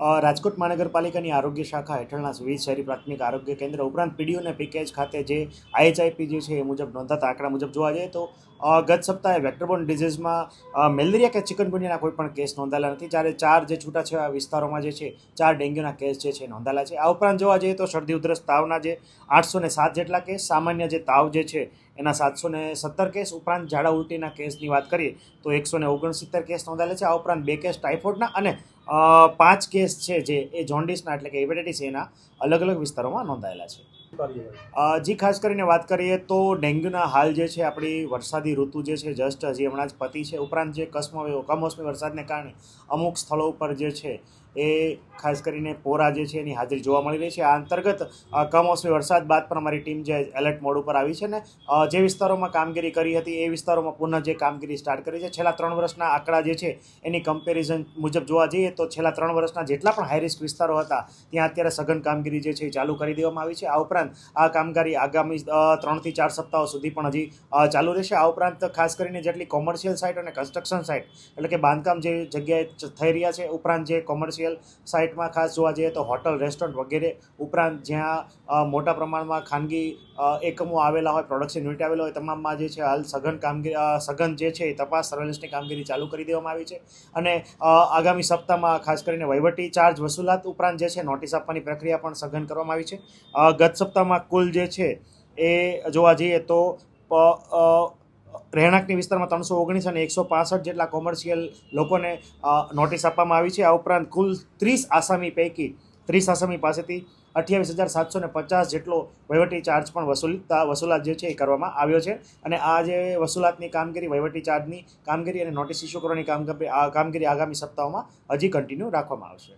રાજકોટ મહાનગરપાલિકાની આરોગ્ય શાખા હેઠળના વિવિધ શહેરી પ્રાથમિક આરોગ્ય કેન્દ્ર ઉપરાંત પીડીઓ અને પીકેએચ ખાતે જે આઈએચઆઈપી જે છે એ મુજબ નોંધાતા આંકડા મુજબ જોવા જઈએ તો ગત સપ્તાહે વેક્ટરબોર્ન ડિઝીઝમાં મેલેરિયા કે ચિકનગુનિયાના કોઈ પણ કેસ નોંધાયેલા નથી. જ્યારે ચાર જે છૂટાછેડા વિસ્તારોમાં જે છે, ચાર ડેન્ગ્યુના કેસ જે છે નોંધાયેલા છે. આ ઉપરાંત જોવા જઈએ તો શરદી ઉધરસ તાવના જે આઠસો ને સાત જેટલા કેસ, સામાન્ય જે તાવ જે છે એના સાતસો ને સત્તર કેસ. ઉપરાંત ઝાડા ઉલટીના કેસની વાત કરીએ તો એકસો ને ઓગણસિત્તેર કેસ નોંધાયેલા છે. આ ઉપરાંત બે કેસ ટાઇફોઇડના અને પાંચ કેસ છે જે એ જોન્ડિસના એટલે કે હેપેટાઇટિસ એના અલગ અલગ વિસ્તારોમાં નોંધાયેલા છે. જી, ખાસ કરીને વાત કરીએ તો ડેન્ગ્યુના હાલ જે છે આપણી વરસાદી ઋતુ જે છે, જસ્ટ હજી હમણાં જ પતી છે. ઉપરાંત જે કસમો, કમોસમી વરસાદને કારણે અમુક સ્થળો ઉપર જે છે એ ખાસ કરીને પોરા જે છે એની હાજરી જોવા મળી રહી છે. આ અંતર્ગત કમોસમી વરસાદ બાદ પણ અમારી ટીમ જે એલર્ટ મોડ ઉપર આવી છે ને જે વિસ્તારોમાં કામગીરી કરી હતી એ વિસ્તારોમાં પુનઃ જે કામગીરી સ્ટાર્ટ કરી છે. છેલ્લા ત્રણ વર્ષના આંકડા જે છે એની કમ્પેરિઝન મુજબ જોવા જઈએ તો છેલ્લા ત્રણ વર્ષના જેટલા પણ હાઈ રિસ્ક વિસ્તારો હતા, ત્યાં અત્યારે સઘન કામગીરી જે છે એ ચાલુ કરી દેવામાં આવી છે. આ ઉપરાંત, આ કામગીરી આગામી ત્રણથી ચાર સપ્તાહો સુધી પણ હજી ચાલુ રહેશે. આ ઉપરાંત ખાસ કરીને જેટલી કોમર્શિયલ સાઇટ અને કન્સ્ટ્રક્શન સાઇટ એટલે કે બાંધકામ જે જગ્યાએ થઈ રહ્યા છે, ઉપરાંત જે કોમર્શિયલ સાઇટમાં ખાસ જોવા જઈએ તો હોટલ રેસ્ટોરન્ટ વગેરે ઉપરાંત જ્યાં મોટા પ્રમાણમાં ખાનગી એકમો આવેલા હોય પ્રોડક્શન યુનિટ આવેલા હોય, તમામમાં જે છે હાલ સઘન કામગીરી સઘન જે છે એ તપાસ સર્વેલન્સની કામગીરી ચાલુ કરી દેવામાં આવી છે. અને આગામી સપ્તાહમાં ખાસ કરીને વહીવટી ચાર્જ વસૂલાત ઉપરાંત જે છે નોટિસ આપવાની પ્રક્રિયા પણ સઘન કરવામાં આવી છે. ગત સપ્તાહમાં કુલ જે છે એ જોવા જઈએ તો રહેણાંકની વિસ્તારમાં ત્રણસો ઓગણીસ અને એકસો પાસઠ જેટલા કોમર્શિયલ લોકોને નોટિસ આપવામાં આવી છે. આ ઉપરાંત કુલ ત્રીસ આસામી પૈકી, ત્રીસ આસામી પાસેથી અઠ્યાવીસ હજાર સાતસો ને પચાસ જેટલો વહીવટી ચાર્જ પણ વસૂલતા, વસૂલાત જે છે એ કરવામાં આવ્યો છે. અને આ જે વસૂલાતની કામગીરી, વહીવટી ચાર્જની કામગીરી અને નોટિસ ઇસ્યુ કરવાની કામગીરી આગામી સપ્તાહોમાં હજી કન્ટિન્યુ રાખવામાં આવશે.